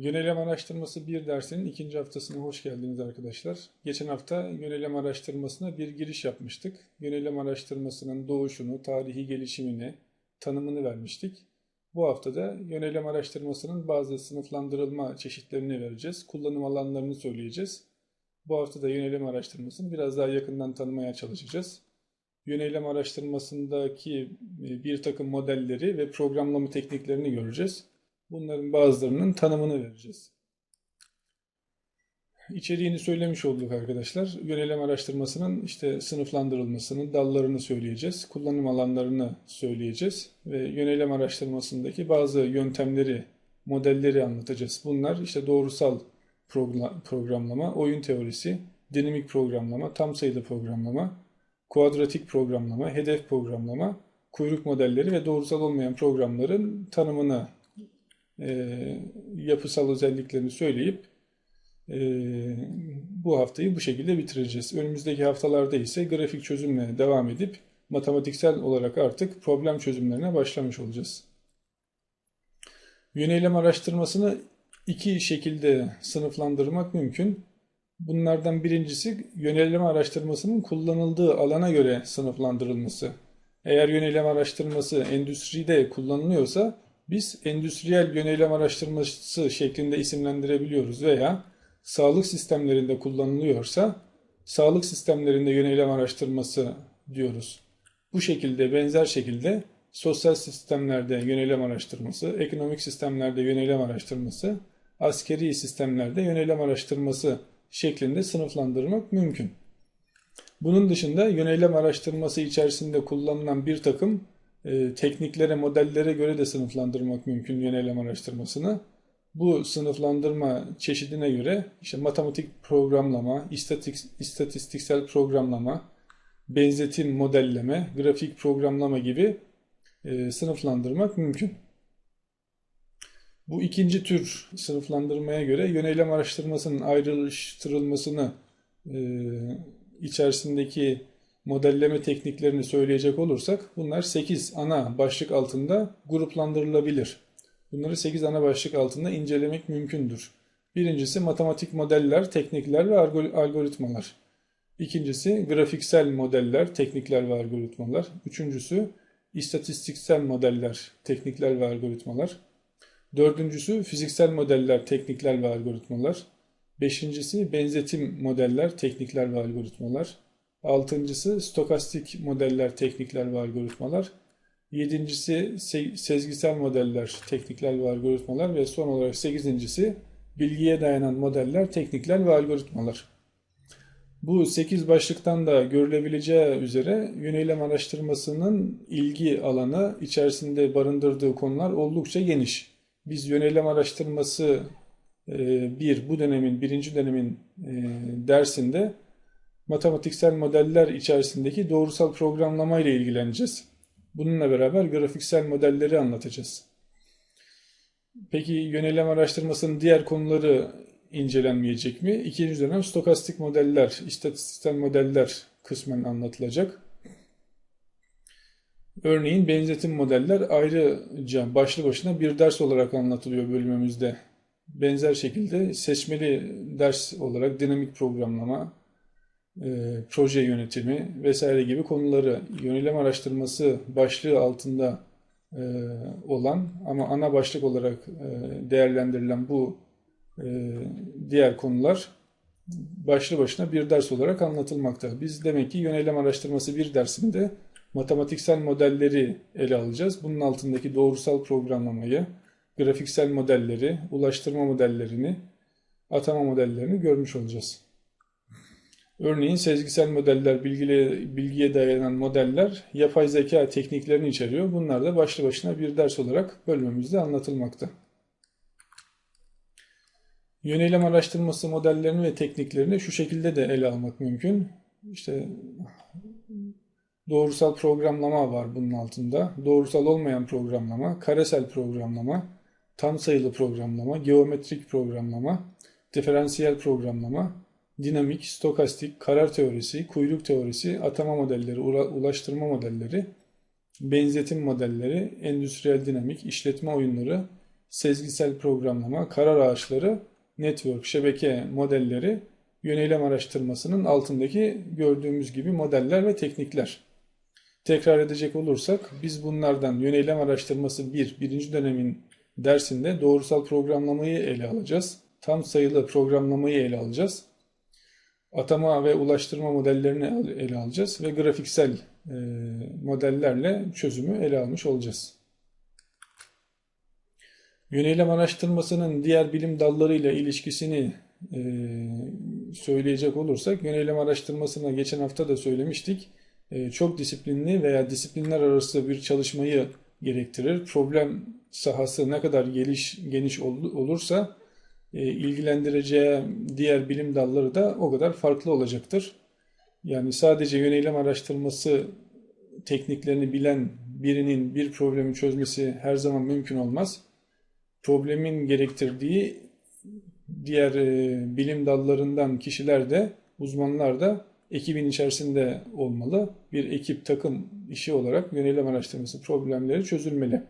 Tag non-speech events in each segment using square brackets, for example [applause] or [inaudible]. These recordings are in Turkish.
Yönelim araştırması bir dersinin ikinci haftasına hoş geldiniz arkadaşlar. Geçen hafta yönelim araştırmasına bir giriş yapmıştık. Yönelim araştırmasının doğuşunu, tarihi gelişimini, tanımını vermiştik. Bu hafta da yönelim araştırmasının bazı sınıflandırılma çeşitlerini vereceğiz. Kullanım alanlarını söyleyeceğiz. Bu hafta da yönelim araştırmasını biraz daha yakından tanımaya çalışacağız. Yönelim araştırmasındaki bir takım modelleri ve programlama tekniklerini göreceğiz. Bunların bazılarının tanımını vereceğiz. İçeriğini söylemiş olduk arkadaşlar. Yönelim araştırmasının işte sınıflandırılmasının dallarını söyleyeceğiz. Kullanım alanlarını söyleyeceğiz. Ve yönelim araştırmasındaki bazı yöntemleri, modelleri anlatacağız. Bunlar işte doğrusal programlama, oyun teorisi, dinamik programlama, tam sayılı programlama, kuadratik programlama, hedef programlama, kuyruk modelleri ve doğrusal olmayan programların tanımını e, yapısal özelliklerini söyleyip e, bu haftayı bu şekilde bitireceğiz. Önümüzdeki haftalarda ise grafik çözümle devam edip matematiksel olarak artık problem çözümlerine başlamış olacağız. Yönelim araştırmasını iki şekilde sınıflandırmak mümkün. Bunlardan birincisi yönelim araştırmasının kullanıldığı alana göre sınıflandırılması. Eğer yönelim araştırması endüstride kullanılıyorsa biz endüstriyel yönelim araştırması şeklinde isimlendirebiliyoruz veya sağlık sistemlerinde kullanılıyorsa sağlık sistemlerinde yönelim araştırması diyoruz. Bu şekilde benzer şekilde sosyal sistemlerde yönelim araştırması, ekonomik sistemlerde yönelim araştırması, askeri sistemlerde yönelim araştırması şeklinde sınıflandırmak mümkün. Bunun dışında yönelim araştırması içerisinde kullanılan bir takım e, tekniklere, modellere göre de sınıflandırmak mümkün yönelim araştırmasını. Bu sınıflandırma çeşidine göre işte matematik programlama, istatik, istatistiksel programlama, benzetim modelleme, grafik programlama gibi e, sınıflandırmak mümkün. Bu ikinci tür sınıflandırmaya göre yönelim araştırmasının ayrıştırılmasını e, içerisindeki modelleme tekniklerini söyleyecek olursak bunlar 8 ana başlık altında gruplandırılabilir. Bunları 8 ana başlık altında incelemek mümkündür. Birincisi matematik modeller, teknikler ve algoritmalar. İkincisi grafiksel modeller, teknikler ve algoritmalar. Üçüncüsü istatistiksel modeller, teknikler ve algoritmalar. Dördüncüsü fiziksel modeller, teknikler ve algoritmalar. Beşincisi benzetim modeller, teknikler ve algoritmalar. Altıncısı stokastik modeller, teknikler ve algoritmalar. Yedincisi sezgisel modeller, teknikler ve algoritmalar ve son olarak sekizincisi bilgiye dayanan modeller, teknikler ve algoritmalar. Bu 8 başlıktan da görülebileceği üzere yönelim araştırmasının ilgi alanı içerisinde barındırdığı konular oldukça geniş. Biz yönelim araştırması e, bir bu dönemin birinci dönemin e, dersinde matematiksel modeller içerisindeki doğrusal programlama ile ilgileneceğiz. Bununla beraber grafiksel modelleri anlatacağız. Peki yönelim araştırmasının diğer konuları incelenmeyecek mi? İkinci dönem stokastik modeller, istatistiksel modeller kısmen anlatılacak. Örneğin benzetim modeller ayrıca başlı başına bir ders olarak anlatılıyor bölümümüzde. Benzer şekilde seçmeli ders olarak dinamik programlama, proje yönetimi vesaire gibi konuları yönelim araştırması başlığı altında e, olan ama ana başlık olarak e, değerlendirilen bu e, diğer konular başlı başına bir ders olarak anlatılmakta. Biz demek ki yönelim araştırması bir dersinde matematiksel modelleri ele alacağız. Bunun altındaki doğrusal programlamayı, grafiksel modelleri, ulaştırma modellerini, atama modellerini görmüş olacağız. Örneğin sezgisel modeller, bilgiye, bilgiye dayanan modeller yapay zeka tekniklerini içeriyor. Bunlar da başlı başına bir ders olarak bölümümüzde anlatılmakta. Yönelim araştırması modellerini ve tekniklerini şu şekilde de ele almak mümkün. İşte doğrusal programlama var bunun altında. Doğrusal olmayan programlama, karesel programlama, tam sayılı programlama, geometrik programlama, diferansiyel programlama, dinamik, stokastik, karar teorisi, kuyruk teorisi, atama modelleri, ulaştırma modelleri, benzetim modelleri, endüstriyel dinamik, işletme oyunları, sezgisel programlama, karar ağaçları, network, şebeke modelleri yöneylem araştırmasının altındaki gördüğümüz gibi modeller ve teknikler. Tekrar edecek olursak biz bunlardan yöneylem araştırması 1, birinci dönemin dersinde doğrusal programlamayı ele alacağız. Tam sayılı programlamayı ele alacağız. Atama ve ulaştırma modellerini ele alacağız ve grafiksel e, modellerle çözümü ele almış olacağız. Yöneylem araştırmasının diğer bilim dallarıyla ilişkisini e, söyleyecek olursak, yöneylem araştırmasına geçen hafta da söylemiştik. E, çok disiplinli veya disiplinler arası bir çalışmayı gerektirir. Problem sahası ne kadar geniş, geniş olursa ilgilendireceği diğer bilim dalları da o kadar farklı olacaktır. Yani sadece yöneylem araştırması tekniklerini bilen birinin bir problemi çözmesi her zaman mümkün olmaz. Problemin gerektirdiği diğer e, bilim dallarından kişiler de uzmanlar da ekibin içerisinde olmalı. Bir ekip takım işi olarak yöneylem araştırması problemleri çözülmeli.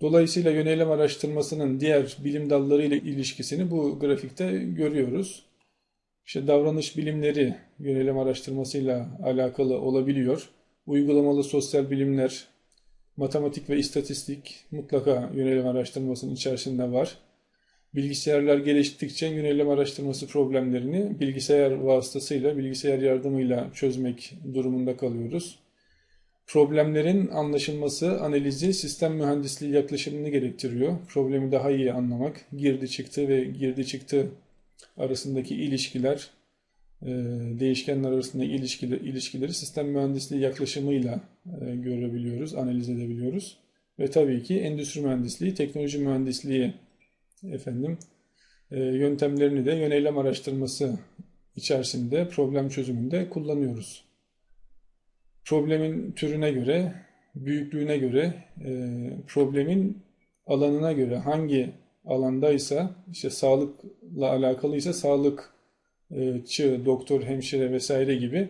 Dolayısıyla yönelim araştırmasının diğer bilim dalları ile ilişkisini bu grafikte görüyoruz. İşte davranış bilimleri yönelim araştırmasıyla alakalı olabiliyor. Uygulamalı sosyal bilimler, matematik ve istatistik mutlaka yönelim araştırmasının içerisinde var. Bilgisayarlar geliştikçe yönelim araştırması problemlerini bilgisayar vasıtasıyla, bilgisayar yardımıyla çözmek durumunda kalıyoruz. Problemlerin anlaşılması, analizi sistem mühendisliği yaklaşımını gerektiriyor. Problemi daha iyi anlamak, girdi çıktı ve girdi çıktı arasındaki ilişkiler, e, değişkenler arasındaki ilişkileri, ilişkileri sistem mühendisliği yaklaşımıyla e, görebiliyoruz, analiz edebiliyoruz. Ve tabii ki endüstri mühendisliği, teknoloji mühendisliği efendim e, yöntemlerini de yöneylem araştırması içerisinde problem çözümünde kullanıyoruz problemin türüne göre, büyüklüğüne göre, e, problemin alanına göre hangi alandaysa, işte sağlıkla alakalıysa sağlıkçı, doktor, hemşire vesaire gibi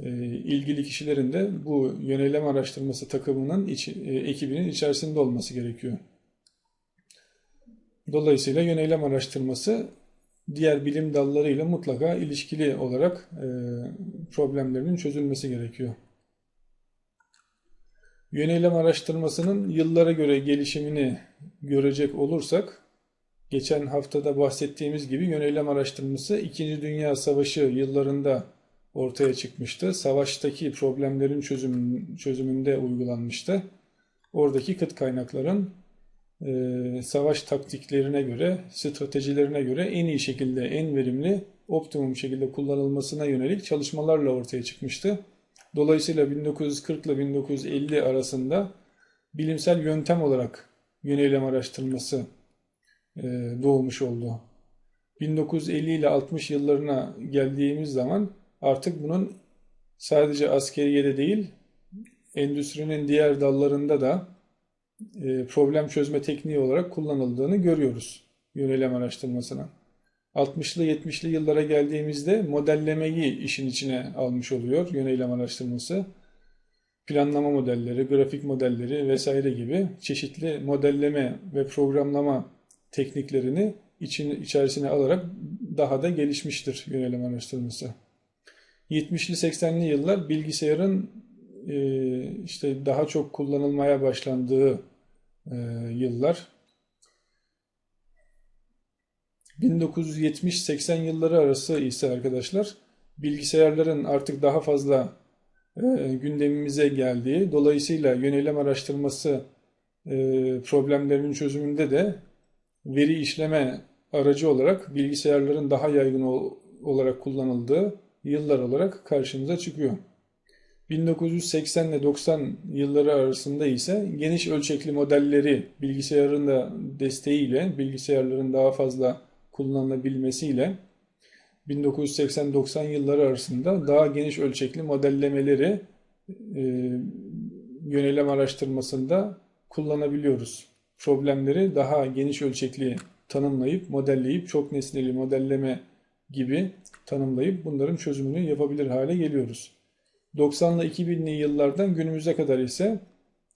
e, ilgili kişilerin de bu yönelim araştırması takımının iç, e, ekibinin içerisinde olması gerekiyor. Dolayısıyla yönelim araştırması diğer bilim dallarıyla mutlaka ilişkili olarak problemlerinin çözülmesi gerekiyor. Yönelim araştırmasının yıllara göre gelişimini görecek olursak, geçen haftada bahsettiğimiz gibi yönelim araştırması 2. Dünya Savaşı yıllarında ortaya çıkmıştı. Savaştaki problemlerin çözüm, çözümünde uygulanmıştı. Oradaki kıt kaynakların e, savaş taktiklerine göre, stratejilerine göre en iyi şekilde, en verimli, optimum şekilde kullanılmasına yönelik çalışmalarla ortaya çıkmıştı. Dolayısıyla 1940 ile 1950 arasında bilimsel yöntem olarak yönelim araştırması e, doğmuş oldu. 1950 ile 60 yıllarına geldiğimiz zaman artık bunun sadece askeriyede değil, endüstrinin diğer dallarında da e, problem çözme tekniği olarak kullanıldığını görüyoruz yönelim araştırmasına. 60'lı 70'li yıllara geldiğimizde modellemeyi işin içine almış oluyor yöneylem araştırması. Planlama modelleri, grafik modelleri vesaire gibi çeşitli modelleme ve programlama tekniklerini için, içerisine alarak daha da gelişmiştir yönelim araştırması. 70'li 80'li yıllar bilgisayarın e, işte daha çok kullanılmaya başlandığı e, yıllar. 1970-80 yılları arası ise arkadaşlar bilgisayarların artık daha fazla e, gündemimize geldiği, dolayısıyla yönelim araştırması e, problemlerinin çözümünde de veri işleme aracı olarak bilgisayarların daha yaygın ol, olarak kullanıldığı yıllar olarak karşımıza çıkıyor. 1980 ile 90 yılları arasında ise geniş ölçekli modelleri bilgisayarın da desteğiyle bilgisayarların daha fazla kullanılabilmesiyle 1980-90 yılları arasında daha geniş ölçekli modellemeleri e, yönelim araştırmasında kullanabiliyoruz. Problemleri daha geniş ölçekli tanımlayıp, modelleyip, çok nesneli modelleme gibi tanımlayıp bunların çözümünü yapabilir hale geliyoruz. 90 ile 2000'li yıllardan günümüze kadar ise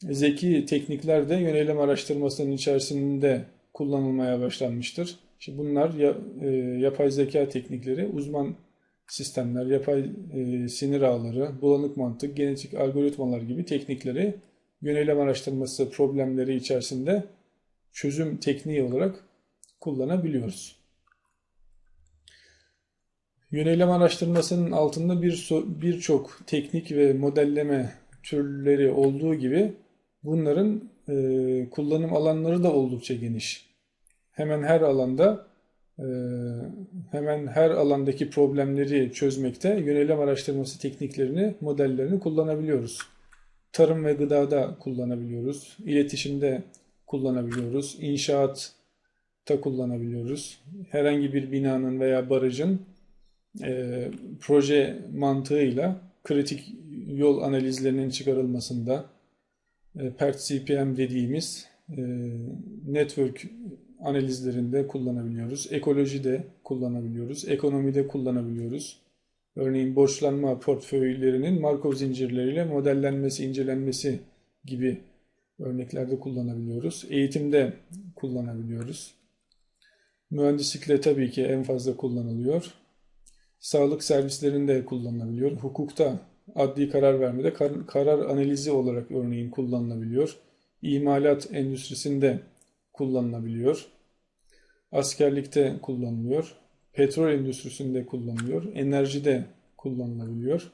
zeki teknikler de yönelim araştırmasının içerisinde kullanılmaya başlanmıştır. İşte bunlar ya, e, yapay zeka teknikleri, uzman sistemler, yapay e, sinir ağları, bulanık mantık, genetik algoritmalar gibi teknikleri yönelim araştırması problemleri içerisinde çözüm tekniği olarak kullanabiliyoruz. Yönelim araştırmasının altında bir birçok teknik ve modelleme türleri olduğu gibi bunların e, kullanım alanları da oldukça geniş. Hemen her alanda e, hemen her alandaki problemleri çözmekte yönelim araştırması tekniklerini, modellerini kullanabiliyoruz. Tarım ve gıdada kullanabiliyoruz, iletişimde kullanabiliyoruz, inşaatta kullanabiliyoruz. Herhangi bir binanın veya barajın e, proje mantığıyla kritik yol analizlerinin çıkarılmasında e, PERT-CPM dediğimiz e, network analizlerinde kullanabiliyoruz. Ekolojide kullanabiliyoruz. Ekonomide kullanabiliyoruz. Örneğin borçlanma portföylerinin Markov zincirleriyle modellenmesi, incelenmesi gibi örneklerde kullanabiliyoruz. Eğitimde kullanabiliyoruz. Mühendislikle tabii ki en fazla kullanılıyor. Sağlık servislerinde kullanılabiliyor. Hukukta adli karar vermede kar karar analizi olarak örneğin kullanılabiliyor. İmalat endüstrisinde kullanılabiliyor. Askerlikte kullanılıyor. Petrol endüstrisinde kullanılıyor. Enerjide kullanılabiliyor.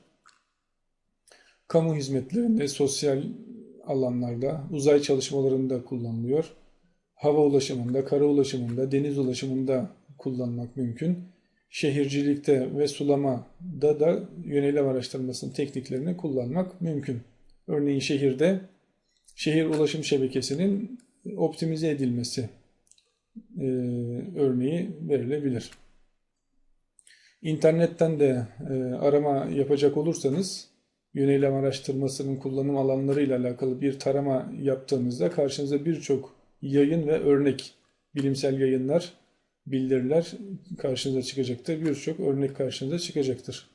Kamu hizmetlerinde, sosyal alanlarda, uzay çalışmalarında kullanılıyor. Hava ulaşımında, kara ulaşımında, deniz ulaşımında kullanmak mümkün. Şehircilikte ve sulamada da yönelim araştırmasının tekniklerini kullanmak mümkün. Örneğin şehirde şehir ulaşım şebekesinin optimize edilmesi e, örneği verilebilir. İnternetten de e, arama yapacak olursanız yönelim araştırmasının kullanım alanlarıyla alakalı bir tarama yaptığınızda karşınıza birçok yayın ve örnek bilimsel yayınlar, bildiriler karşınıza çıkacaktır. Birçok örnek karşınıza çıkacaktır.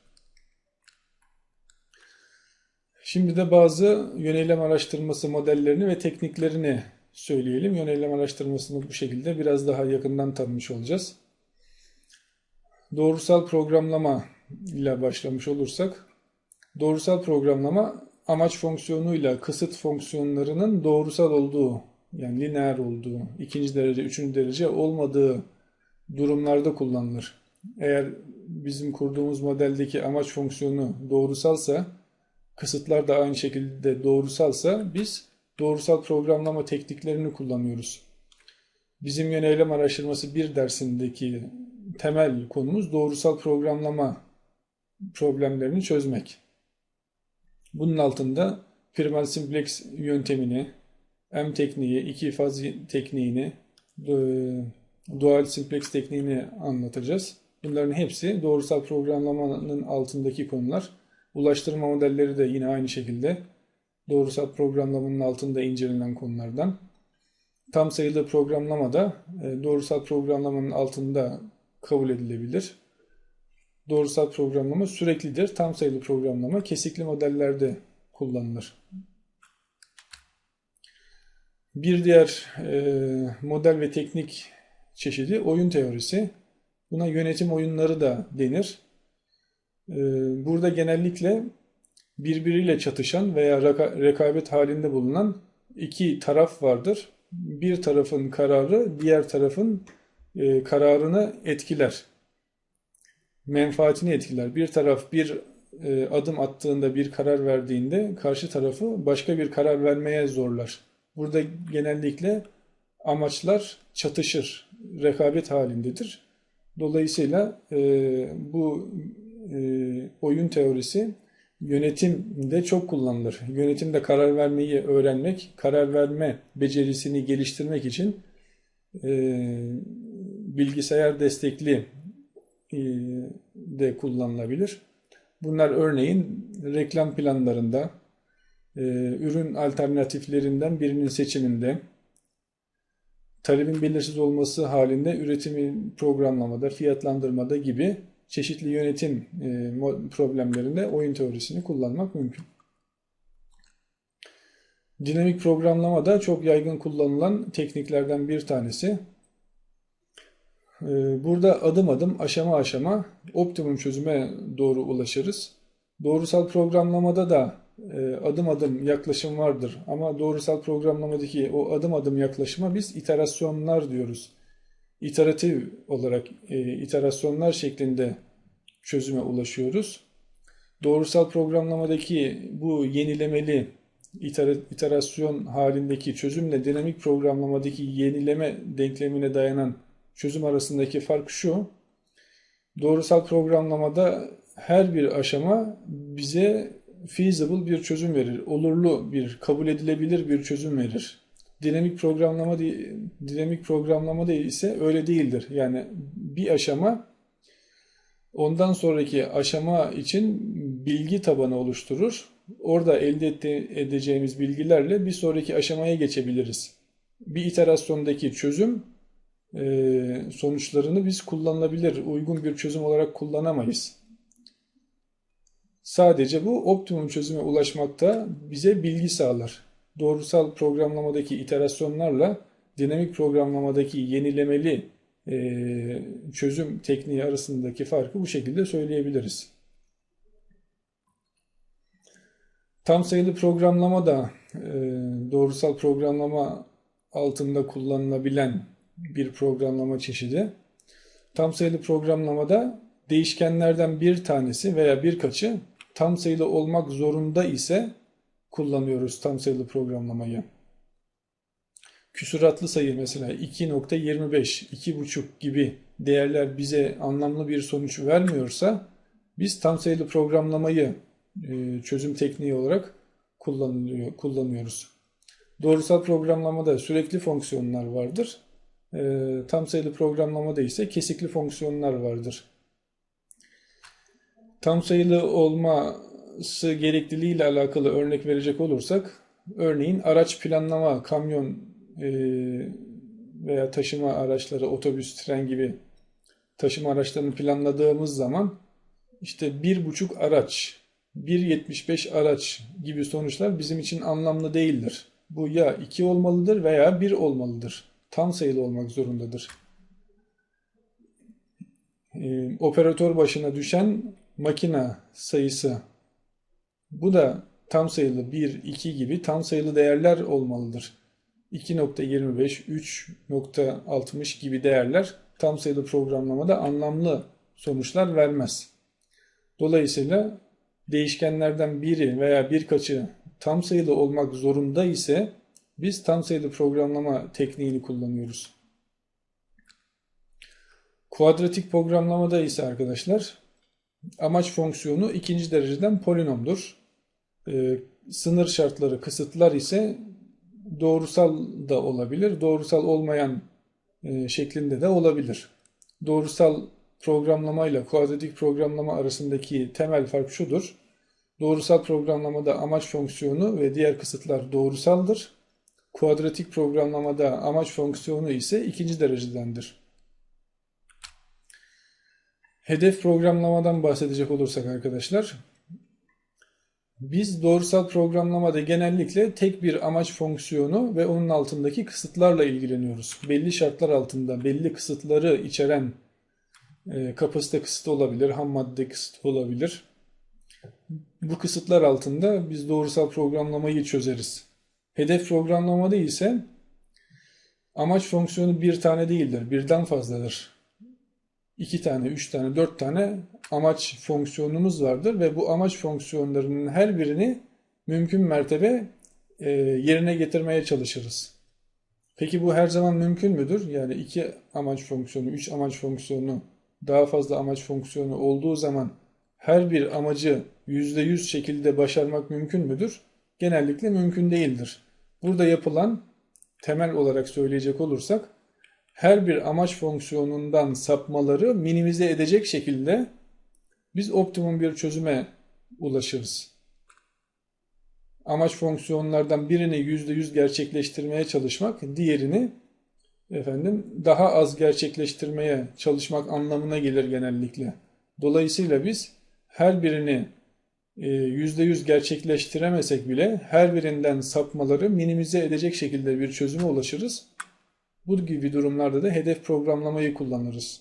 Şimdi de bazı yönelim araştırması modellerini ve tekniklerini söyleyelim. Yönelim araştırmasını bu şekilde biraz daha yakından tanımış olacağız. Doğrusal programlama ile başlamış olursak, doğrusal programlama amaç fonksiyonuyla kısıt fonksiyonlarının doğrusal olduğu, yani lineer olduğu, ikinci derece, üçüncü derece olmadığı durumlarda kullanılır. Eğer bizim kurduğumuz modeldeki amaç fonksiyonu doğrusalsa, kısıtlar da aynı şekilde doğrusalsa biz doğrusal programlama tekniklerini kullanıyoruz. Bizim yönelim araştırması bir dersindeki temel konumuz doğrusal programlama problemlerini çözmek. Bunun altında primal simplex yöntemini, M tekniği, iki faz tekniğini, dual simplex tekniğini anlatacağız. Bunların hepsi doğrusal programlamanın altındaki konular. Ulaştırma modelleri de yine aynı şekilde doğrusal programlamanın altında incelenen konulardan. Tam sayılı programlama da e, doğrusal programlamanın altında kabul edilebilir. Doğrusal programlama süreklidir. Tam sayılı programlama kesikli modellerde kullanılır. Bir diğer e, model ve teknik çeşidi oyun teorisi. Buna yönetim oyunları da denir. E, burada genellikle birbiriyle çatışan veya rekabet halinde bulunan iki taraf vardır. Bir tarafın kararı diğer tarafın e, kararını etkiler. Menfaatini etkiler. Bir taraf bir e, adım attığında, bir karar verdiğinde karşı tarafı başka bir karar vermeye zorlar. Burada genellikle amaçlar çatışır, rekabet halindedir. Dolayısıyla e, bu e, oyun teorisi yönetimde çok kullanılır. Yönetimde karar vermeyi öğrenmek, karar verme becerisini geliştirmek için e, bilgisayar destekli e, de kullanılabilir. Bunlar örneğin reklam planlarında, e, ürün alternatiflerinden birinin seçiminde, talebin belirsiz olması halinde üretimi programlamada, fiyatlandırmada gibi çeşitli yönetim e, problemlerinde oyun teorisini kullanmak mümkün. Dinamik programlama da çok yaygın kullanılan tekniklerden bir tanesi. Ee, burada adım adım, aşama aşama optimum çözüme doğru ulaşırız. Doğrusal programlamada da e, adım adım yaklaşım vardır. Ama doğrusal programlamadaki o adım adım yaklaşıma biz iterasyonlar diyoruz. İteratif olarak e, iterasyonlar şeklinde çözüme ulaşıyoruz. Doğrusal programlamadaki bu yenilemeli iterasyon halindeki çözümle dinamik programlamadaki yenileme denklemine dayanan çözüm arasındaki fark şu. Doğrusal programlamada her bir aşama bize feasible bir çözüm verir. Olurlu bir, kabul edilebilir bir çözüm verir. Dinamik programlama dinamik programlamada ise öyle değildir. Yani bir aşama ondan sonraki aşama için bilgi tabanı oluşturur. Orada elde edeceğimiz bilgilerle bir sonraki aşamaya geçebiliriz. Bir iterasyondaki çözüm e, sonuçlarını biz kullanılabilir, uygun bir çözüm olarak kullanamayız. Sadece bu optimum çözüme ulaşmakta bize bilgi sağlar. Doğrusal programlamadaki iterasyonlarla dinamik programlamadaki yenilemeli e, çözüm tekniği arasındaki farkı bu şekilde söyleyebiliriz. Tam sayılı programlama da e, doğrusal programlama altında kullanılabilen bir programlama çeşidi. Tam sayılı programlamada değişkenlerden bir tanesi veya birkaçı tam sayılı olmak zorunda ise kullanıyoruz tam sayılı programlamayı. Küsuratlı sayı mesela 2.25, 2.5 gibi değerler bize anlamlı bir sonuç vermiyorsa biz tam sayılı programlamayı e, çözüm tekniği olarak kullanıyoruz. Doğrusal programlamada sürekli fonksiyonlar vardır. E, tam sayılı programlamada ise kesikli fonksiyonlar vardır. Tam sayılı olması gerekliliği ile alakalı örnek verecek olursak, örneğin araç planlama, kamyon e, veya taşıma araçları, otobüs, tren gibi taşıma araçlarını planladığımız zaman işte bir buçuk araç 1.75 araç gibi sonuçlar bizim için anlamlı değildir. Bu ya 2 olmalıdır veya 1 olmalıdır. Tam sayılı olmak zorundadır. Ee, operatör başına düşen makina sayısı bu da tam sayılı 1, 2 gibi tam sayılı değerler olmalıdır. 2.25, 3.60 gibi değerler tam sayılı programlamada anlamlı sonuçlar vermez. Dolayısıyla değişkenlerden biri veya birkaçı tam sayılı olmak zorunda ise biz tam sayılı programlama tekniğini kullanıyoruz. Kuadratik programlamada ise arkadaşlar amaç fonksiyonu ikinci dereceden polinomdur. Ee, sınır şartları, kısıtlar ise doğrusal da olabilir, doğrusal olmayan e, şeklinde de olabilir. Doğrusal programlama ile kuadratik programlama arasındaki temel fark şudur. Doğrusal programlamada amaç fonksiyonu ve diğer kısıtlar doğrusaldır. Kuadratik programlamada amaç fonksiyonu ise ikinci derecedendir. Hedef programlamadan bahsedecek olursak arkadaşlar, biz doğrusal programlamada genellikle tek bir amaç fonksiyonu ve onun altındaki kısıtlarla ilgileniyoruz. Belli şartlar altında belli kısıtları içeren e, kapasite kısıtı olabilir, ham madde kısıtı olabilir. Bu kısıtlar altında biz doğrusal programlamayı çözeriz. Hedef programlamada ise amaç fonksiyonu bir tane değildir, birden fazladır. İki tane, üç tane, dört tane amaç fonksiyonumuz vardır ve bu amaç fonksiyonlarının her birini mümkün mertebe e, yerine getirmeye çalışırız. Peki bu her zaman mümkün müdür? Yani iki amaç fonksiyonu, üç amaç fonksiyonu daha fazla amaç fonksiyonu olduğu zaman her bir amacı %100 şekilde başarmak mümkün müdür? Genellikle mümkün değildir. Burada yapılan temel olarak söyleyecek olursak her bir amaç fonksiyonundan sapmaları minimize edecek şekilde biz optimum bir çözüme ulaşırız. Amaç fonksiyonlardan birini %100 gerçekleştirmeye çalışmak, diğerini efendim daha az gerçekleştirmeye çalışmak anlamına gelir genellikle. Dolayısıyla biz her birini e, %100 gerçekleştiremesek bile her birinden sapmaları minimize edecek şekilde bir çözüme ulaşırız. Bu gibi durumlarda da hedef programlamayı kullanırız.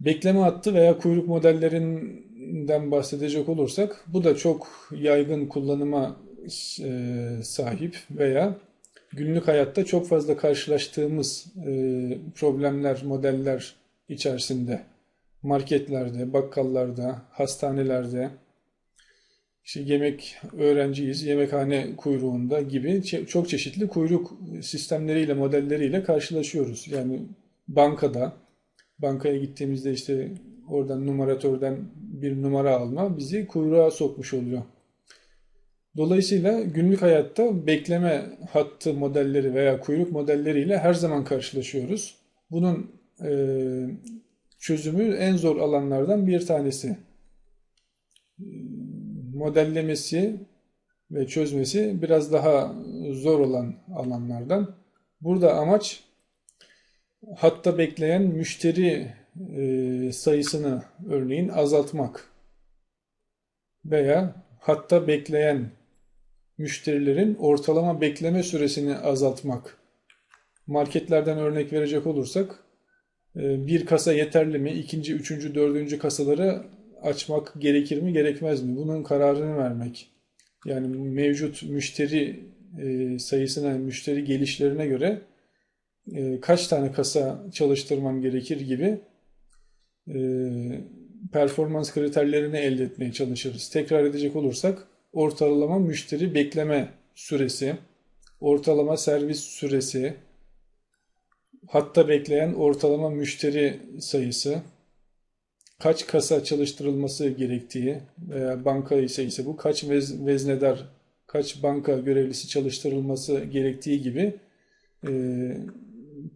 Bekleme hattı veya kuyruk modellerinden bahsedecek olursak bu da çok yaygın kullanıma e, sahip veya günlük hayatta çok fazla karşılaştığımız e, problemler, modeller içerisinde marketlerde, bakkallarda, hastanelerde, işte yemek öğrenciyiz, yemekhane kuyruğunda gibi çok çeşitli kuyruk sistemleriyle, modelleriyle karşılaşıyoruz. Yani bankada, bankaya gittiğimizde işte oradan numaratörden bir numara alma bizi kuyruğa sokmuş oluyor. Dolayısıyla günlük hayatta bekleme hattı modelleri veya kuyruk modelleriyle her zaman karşılaşıyoruz. Bunun e, çözümü en zor alanlardan bir tanesi. Modellemesi ve çözmesi biraz daha zor olan alanlardan. Burada amaç hatta bekleyen müşteri e, sayısını örneğin azaltmak veya hatta bekleyen müşterilerin ortalama bekleme süresini azaltmak. Marketlerden örnek verecek olursak e, bir kasa yeterli mi? İkinci, üçüncü, dördüncü kasaları açmak gerekir mi, gerekmez mi? Bunun kararını vermek. Yani mevcut müşteri e, sayısına, müşteri gelişlerine göre e, kaç tane kasa çalıştırmam gerekir gibi performans kriterlerini elde etmeye çalışırız. Tekrar edecek olursak ortalama müşteri bekleme süresi, ortalama servis süresi, hatta bekleyen ortalama müşteri sayısı, kaç kasa çalıştırılması gerektiği veya banka ise ise bu kaç vez, veznedar, kaç banka görevlisi çalıştırılması gerektiği gibi e,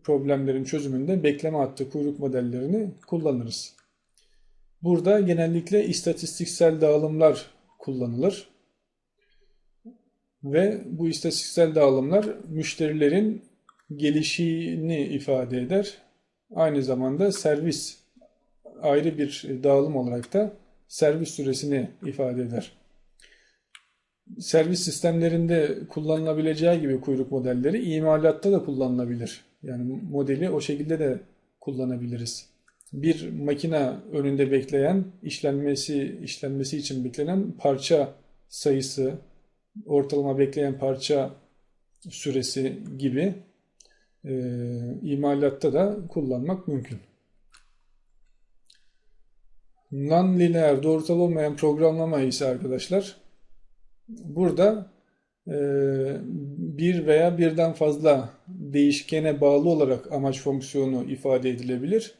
problemlerin çözümünde bekleme hattı kuyruk modellerini kullanırız. Burada genellikle istatistiksel dağılımlar kullanılır. Ve bu istatistiksel dağılımlar müşterilerin gelişini ifade eder. Aynı zamanda servis ayrı bir dağılım olarak da servis süresini ifade eder. Servis sistemlerinde kullanılabileceği gibi kuyruk modelleri imalatta da kullanılabilir. Yani modeli o şekilde de kullanabiliriz. Bir makine önünde bekleyen, işlenmesi işlenmesi için beklenen parça sayısı, ortalama bekleyen parça süresi gibi e, imalatta da kullanmak mümkün. Non-lineer doğrusal olmayan programlama ise arkadaşlar burada e, bir veya birden fazla değişkene bağlı olarak amaç fonksiyonu ifade edilebilir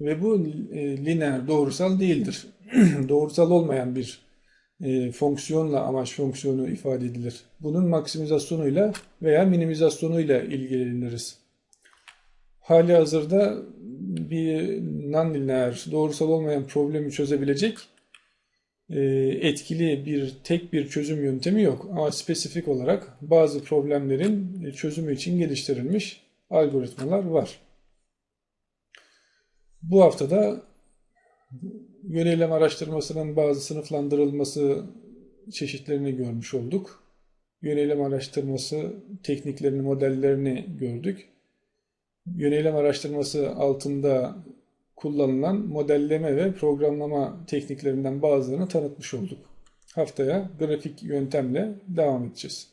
ve bu e, lineer doğrusal değildir. [clears throat] doğrusal olmayan bir e, fonksiyonla amaç fonksiyonu ifade edilir. Bunun maksimizasyonuyla veya minimizasyonuyla ilgileniriz. Hali hazırda bir non-lineer, doğrusal olmayan problemi çözebilecek e, etkili bir tek bir çözüm yöntemi yok. Ama spesifik olarak bazı problemlerin çözümü için geliştirilmiş algoritmalar var. Bu haftada yöneylem araştırmasının bazı sınıflandırılması çeşitlerini görmüş olduk. Yöneylem araştırması tekniklerini, modellerini gördük. Yöneylem araştırması altında kullanılan modelleme ve programlama tekniklerinden bazılarını tanıtmış olduk. Haftaya grafik yöntemle devam edeceğiz.